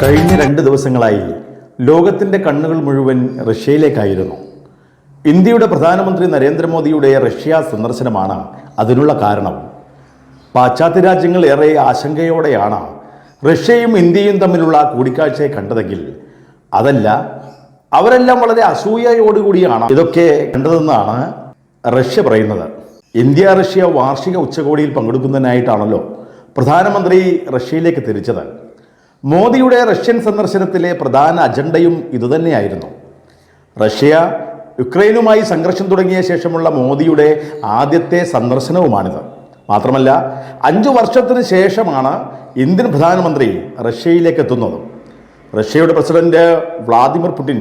കഴിഞ്ഞ രണ്ട് ദിവസങ്ങളായി ലോകത്തിന്റെ കണ്ണുകൾ മുഴുവൻ റഷ്യയിലേക്കായിരുന്നു. ഇന്ത്യയുടെ പ്രധാനമന്ത്രി നരേന്ദ്രമോദിയുടെ റഷ്യ സന്ദർശനമാണ് അതിനുള്ള കാരണം. പാശ്ചാത്യ രാജ്യങ്ങൾ ഏറെ ആശങ്കയോടെയാണ് റഷ്യയും ഇന്ത്യയും തമ്മിലുള്ള കൂടിക്കാഴ്ചയെ കണ്ടതെങ്കിൽ അതല്ല അവരെല്ലാം വളരെ അസൂയയോടുകൂടിയാണ് ഇതൊക്കെ കണ്ടതെന്നാണ് റഷ്യ പറയുന്നത്. ഇന്ത്യ റഷ്യ വാർഷിക ഉച്ചകോടിയിൽ പങ്കെടുക്കുന്നതിനായിട്ടാണല്ലോ പ്രധാനമന്ത്രി റഷ്യയിലേക്ക് തിരിച്ചത്. മോദിയുടെ റഷ്യൻ സന്ദർശനത്തിലെ പ്രധാന അജണ്ടയും ഇതുതന്നെയായിരുന്നു. റഷ്യ യുക്രൈനുമായി സംഘർഷം തുടങ്ങിയ ശേഷമുള്ള മോദിയുടെ ആദ്യത്തെ സന്ദർശനവുമാണിത്. മാത്രമല്ല അഞ്ചു വർഷത്തിന് ശേഷമാണ് ഇന്ത്യൻ പ്രധാനമന്ത്രി റഷ്യയിലേക്ക് എത്തുന്നത്. റഷ്യയുടെ പ്രസിഡന്റ് വ്ളാദിമിർ പുടിൻ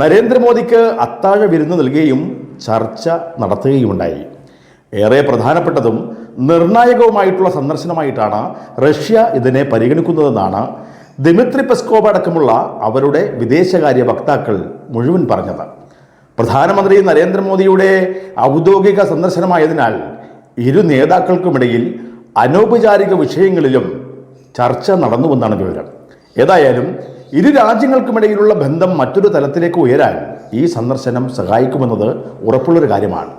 നരേന്ദ്രമോദിക്ക് അത്താഴ വിരുന്ന് നൽകുകയും ചർച്ച നടത്തുകയുമുണ്ടായി. ഏറെ പ്രധാനപ്പെട്ടതും നിർണായകവുമായിട്ടുള്ള സന്ദർശനമായിട്ടാണ് റഷ്യ ഇതിനെ പരിഗണിക്കുന്നതെന്നാണ് ദിമിത്രി പെസ്കോവ് അടക്കമുള്ള അവരുടെ വിദേശകാര്യ വക്താക്കൾ മുഴുവൻ പറഞ്ഞത്. പ്രധാനമന്ത്രി നരേന്ദ്രമോദിയുടെ ഔദ്യോഗിക സന്ദർശനമായതിനാൽ ഇരു നേതാക്കൾക്കുമിടയിൽ അനൗപചാരിക വിഷയങ്ങളിലും ചർച്ച നടന്നുവെന്നാണ് വിവരം. ഏതായാലും ഇരു രാജ്യങ്ങൾക്കുമിടയിലുള്ള ബന്ധം മറ്റൊരു തലത്തിലേക്ക് ഉയരാൻ ഈ സന്ദർശനം സഹായിക്കുമെന്നത് ഉറപ്പുള്ളൊരു കാര്യമാണ്.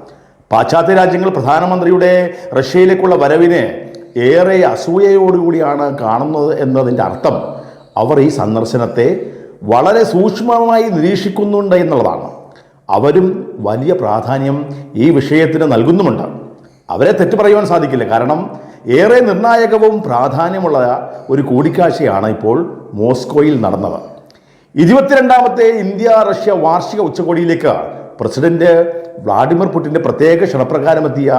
പാശ്ചാത്യ രാജ്യങ്ങൾ പ്രധാനമന്ത്രിയുടെ റഷ്യയിലേക്കുള്ള വരവിനെ ഏറെ അസൂയയോടുകൂടിയാണ് കാണുന്നത് എന്നതിന്റെ അർത്ഥം അവർ ഈ സന്ദർശനത്തെ വളരെ സൂക്ഷ്മമായി നിരീക്ഷിക്കുന്നുണ്ട് എന്നുള്ളതാണ്. അവരും വലിയ പ്രാധാന്യം ഈ വിഷയത്തിന് നൽകുന്നുമുണ്ട്. അവരെ തെറ്റു പറയുവാൻ സാധിക്കില്ല. കാരണം ഏറെ നിർണായകവും പ്രാധാന്യമുള്ള ഒരു കൂടിക്കാഴ്ചയാണ് ഇപ്പോൾ മോസ്കോയിൽ നടന്നത്. ഇരുപത്തിരണ്ടാമത്തെ ഇന്ത്യ റഷ്യ വാർഷിക ഉച്ചകോടിയിലേക്ക് പ്രസിഡന്റ് വ്ളാഡിമിർ പുടിന്റെ പ്രത്യേക ക്ഷണപ്രകാരമെത്തിയ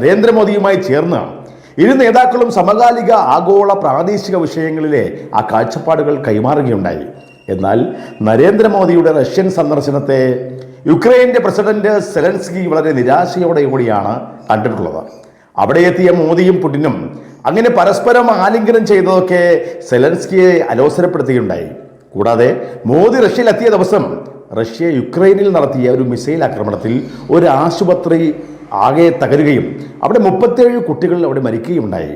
നരേന്ദ്രമോദിയുമായി ചേർന്ന് ഇരു നേതാക്കളും സമകാലിക ആഗോള പ്രാദേശിക വിഷയങ്ങളിലെ ആ കാഴ്ചപ്പാടുകൾ കൈമാറുകയുണ്ടായി. എന്നാൽ നരേന്ദ്രമോദിയുടെ റഷ്യൻ സന്ദർശനത്തെ യുക്രൈന്റെ പ്രസിഡന്റ് സെലൻസ്കി വളരെ നിരാശയോടെ കൂടിയാണ് കണ്ടിട്ടുള്ളത്. അവിടെ എത്തിയ മോദിയും പുടിനും അങ്ങനെ പരസ്പരം ആലിംഗനം ചെയ്തതൊക്കെ സെലൻസ്കിയെ അലോസരപ്പെടുത്തുകയുണ്ടായി. കൂടാതെ മോദി റഷ്യയിൽ എത്തിയ ദിവസം റഷ്യ യുക്രൈനിൽ നടത്തിയ ഒരു മിസൈൽ ആക്രമണത്തിൽ ഒരു ആശുപത്രി ആകെ തകരുകയും അവിടെ മുപ്പത്തേഴ് കുട്ടികൾ അവിടെ മരിക്കുകയും ഉണ്ടായി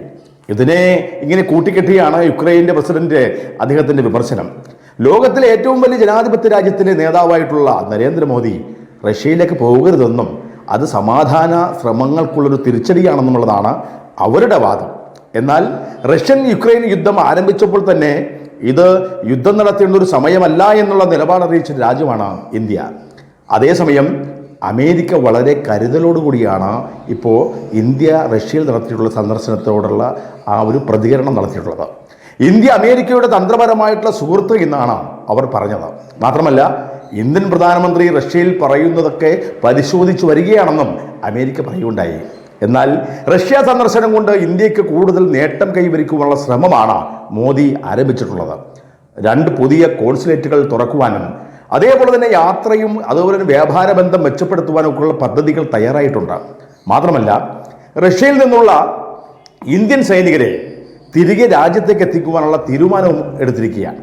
ഇതിനെ ഇങ്ങനെ കൂട്ടിക്കെട്ടിയാണ് യുക്രൈന്റെ പ്രസിഡന്റ് അദ്ദേഹത്തിന്റെ വിമർശനം. ലോകത്തിലെ ഏറ്റവും വലിയ ജനാധിപത്യ രാജ്യത്തിന്റെ നേതാവായിട്ടുള്ള നരേന്ദ്രമോദി റഷ്യയിലേക്ക് പോകരുതെന്നും അത് സമാധാന ശ്രമങ്ങൾക്കുള്ളൊരു തിരിച്ചടിയാണെന്നുള്ളതാണ് അവരുടെ വാദം. എന്നാൽ റഷ്യൻ യുക്രൈൻ യുദ്ധം ആരംഭിച്ചപ്പോൾ തന്നെ ഇത് യുദ്ധം നടത്തേണ്ട ഒരു സമയമല്ല എന്നുള്ള നിലപാട് അറിയിച്ച രാജ്യമാണ് ഇന്ത്യ. അതേസമയം അമേരിക്ക വളരെ കരുതലോടുകൂടിയാണ് ഇപ്പോൾ ഇന്ത്യ റഷ്യയിൽ നടത്തിയിട്ടുള്ള സന്ദർശനത്തോടുള്ള ആ ഒരു പ്രതികരണം നടത്തിയിട്ടുള്ളത്. ഇന്ത്യ അമേരിക്കയുടെ തന്ത്രപരമായിട്ടുള്ള സുഹൃത്ത് എന്നാണ് അവർ പറഞ്ഞത്. മാത്രമല്ല ഇന്ത്യൻ പ്രധാനമന്ത്രി റഷ്യയിൽ പറയുന്നതൊക്കെ പരിശോധിച്ചു വരികയാണെന്നും അമേരിക്ക പറയുകയുണ്ടായി. എന്നാൽ റഷ്യ സന്ദർശനം കൊണ്ട് ഇന്ത്യയ്ക്ക് കൂടുതൽ നേട്ടം കൈവരിക്കുവാനുള്ള ശ്രമമാണ് മോദി ആരംഭിച്ചിട്ടുള്ളത്. രണ്ട് പുതിയ കോൺസുലേറ്റുകൾ തുറക്കുവാനും അതേപോലെ തന്നെ യാത്രയും അതുപോലെ തന്നെ വ്യാപാര ബന്ധം മെച്ചപ്പെടുത്തുവാനും ഒക്കെയുള്ള പദ്ധതികൾ തയ്യാറായിട്ടുണ്ട്. മാത്രമല്ല റഷ്യയിൽ നിന്നുള്ള ഇന്ത്യൻ സൈനികരെ തിരികെ രാജ്യത്തേക്ക് എത്തിക്കുവാനുള്ള തീരുമാനവും എടുത്തിരിക്കുകയാണ്.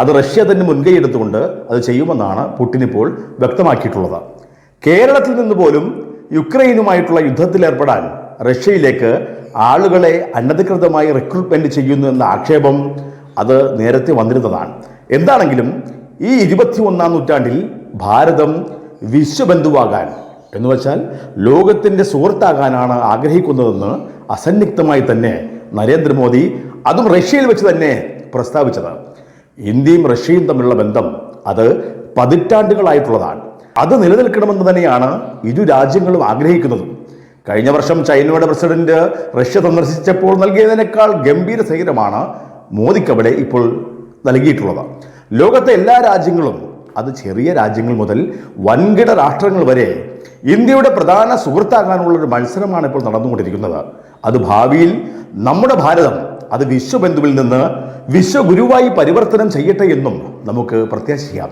അത് റഷ്യ തന്നെ മുൻകൈ എടുത്തുകൊണ്ട് അത് ചെയ്യുമെന്നാണ് പുടിൻ ഇപ്പോൾ വ്യക്തമാക്കിയിട്ടുള്ളത്. കേരളത്തിൽ നിന്ന് പോലും യുക്രൈനുമായിട്ടുള്ള യുദ്ധത്തിലേർപ്പെടാൻ റഷ്യയിലേക്ക് ആളുകളെ അനധികൃതമായി റിക്രൂട്ട്മെന്റ് ചെയ്യുന്നു എന്ന ആക്ഷേപം അത് നേരത്തെ വന്നിരുന്നതാണ്. എന്താണെങ്കിലും ഈ ഇരുപത്തി ഒന്നാം നൂറ്റാണ്ടിൽ ഭാരതം വിശ്വബന്ധുവാകാൻ എന്ന് വെച്ചാൽ ലോകത്തിന്റെ സുഹൃത്താകാനാണ് ആഗ്രഹിക്കുന്നതെന്ന് അസന്നിഗ്ധമായി തന്നെ നരേന്ദ്രമോദി അതും റഷ്യയിൽ വെച്ച് തന്നെ പ്രസ്താവിച്ചത്. ഇന്ത്യയും റഷ്യയും തമ്മിലുള്ള ബന്ധം അത് പതിറ്റാണ്ടുകളായിട്ടുള്ളതാണ്. അത് നിലനിൽക്കണമെന്ന് തന്നെയാണ് ഇരു രാജ്യങ്ങളും ആഗ്രഹിക്കുന്നതും. കഴിഞ്ഞ വർഷം ചൈനയുടെ പ്രസിഡന്റ് റഷ്യ സന്ദർശിച്ചപ്പോൾ നൽകിയതിനേക്കാൾ ഗംഭീര സഹിതമാണ് മോദിക്കവിടെ ഇപ്പോൾ നൽകിയിട്ടുള്ളത്. ലോകത്തെ എല്ലാ രാജ്യങ്ങളും അത് ചെറിയ രാജ്യങ്ങൾ മുതൽ വൻകിട രാഷ്ട്രങ്ങൾ വരെ ഇന്ത്യയുടെ പ്രധാന സുഹൃത്താകാനുള്ള ഒരു മത്സരമാണ് ഇപ്പോൾ നടന്നുകൊണ്ടിരിക്കുന്നത്. അത് ഭാവിയിൽ നമ്മുടെ ഭാരതം അത് വിശ്വബന്ധുവിൽ നിന്ന് വിശ്വഗുരുവായി പരിവർത്തനം ചെയ്യട്ടെ എന്നും നമുക്ക് പ്രത്യാശിക്കാം.